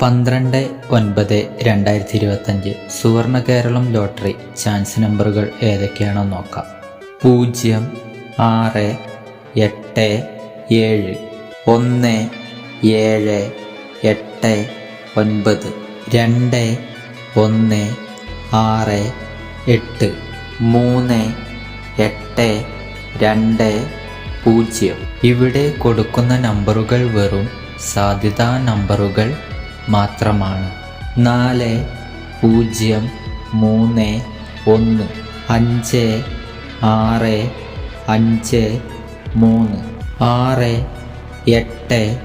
പന്ത്രണ്ട് ഒൻപത് രണ്ടായിരത്തി ഇരുപത്തഞ്ച് സുവർണ കേരളം ലോട്ടറി ചാൻസ് നമ്പറുകൾ ഏതൊക്കെയാണെന്ന് നോക്കാം. പൂജ്യം ആറ് എട്ട് ഏഴ് ഒന്ന് ഏഴ് എട്ട് ഒൻപത് രണ്ട് ഒന്ന് ആറ് എട്ട് മൂന്ന് എട്ട് രണ്ട് പൂജ്യം. ഇവിടെ കൊടുക്കുന്ന നമ്പറുകൾ വെറും സാധ്യതാ നമ്പറുകൾ മാത്രമാണ്. നാല് പൂജ്യം മൂന്ന് ഒന്ന് അഞ്ച് ആറ് അഞ്ച് മൂന്ന് ആറ് എട്ട്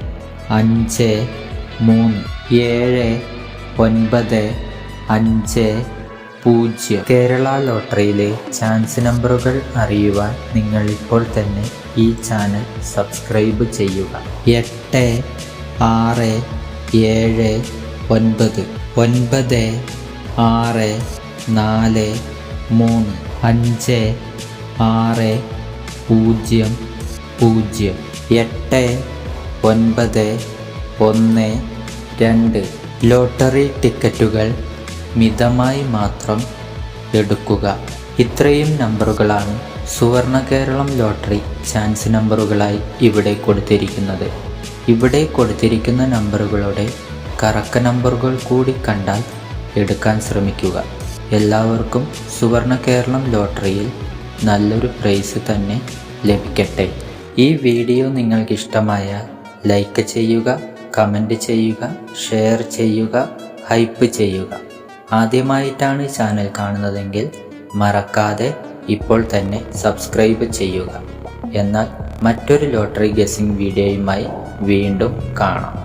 അഞ്ച് മൂന്ന് ഏഴ് ഒൻപത് അഞ്ച് പൂജ്യം. കേരള ലോട്ടറിയിലെ ചാൻസ് നമ്പറുകൾ അറിയുവാൻ നിങ്ങൾ ഇപ്പോൾ തന്നെ ഈ ചാനൽ സബ്സ്ക്രൈബ് ചെയ്യുക. എട്ട് ആറ് ഏഴ് ഒൻപത്. ഒൻപത് ആറ് നാല് മൂന്ന്. അഞ്ച് ആറ് പൂജ്യം പൂജ്യം. എട്ട് ഒൻപത് ഒന്ന് രണ്ട്. ലോട്ടറി ടിക്കറ്റുകൾ മിതമായി മാത്രം എടുക്കുക. ഇത്രയും നമ്പറുകളാണ് സുവർണ കേരളം ലോട്ടറി ചാൻസ് നമ്പറുകളായി ഇവിടെ കൊടുത്തിരിക്കുന്നത്. ഇവിടെ കൊടുത്തിരിക്കുന്ന നമ്പറുകളുടെ കറക്ക നമ്പറുകൾ കൂടി കണ്ടാൽ എടുക്കാൻ ശ്രമിക്കുക. എല്ലാവർക്കും സുവർണ കേരളം ലോട്ടറിയിൽ നല്ലൊരു പ്രൈസ് തന്നെ ലഭിക്കട്ടെ. ഈ വീഡിയോ നിങ്ങൾക്ക് ഇഷ്ടമായാൽ ലൈക്ക് ചെയ്യുക കമന്റ് ചെയ്യുക ഷെയർ ചെയ്യുക ഹൈപ്പ് ചെയ്യുക. ആദ്യമായിട്ടാണ് ചാനൽ കാണുന്നതെങ്കിൽ മറക്കാതെ ഇപ്പോൾ തന്നെ സബ്സ്ക്രൈബ് ചെയ്യുക. എന്നാൽ മറ്റൊരു ലോട്ടറി ഗസിംഗ് വീഡിയോയുമായി വീണ്ടും കാണാം.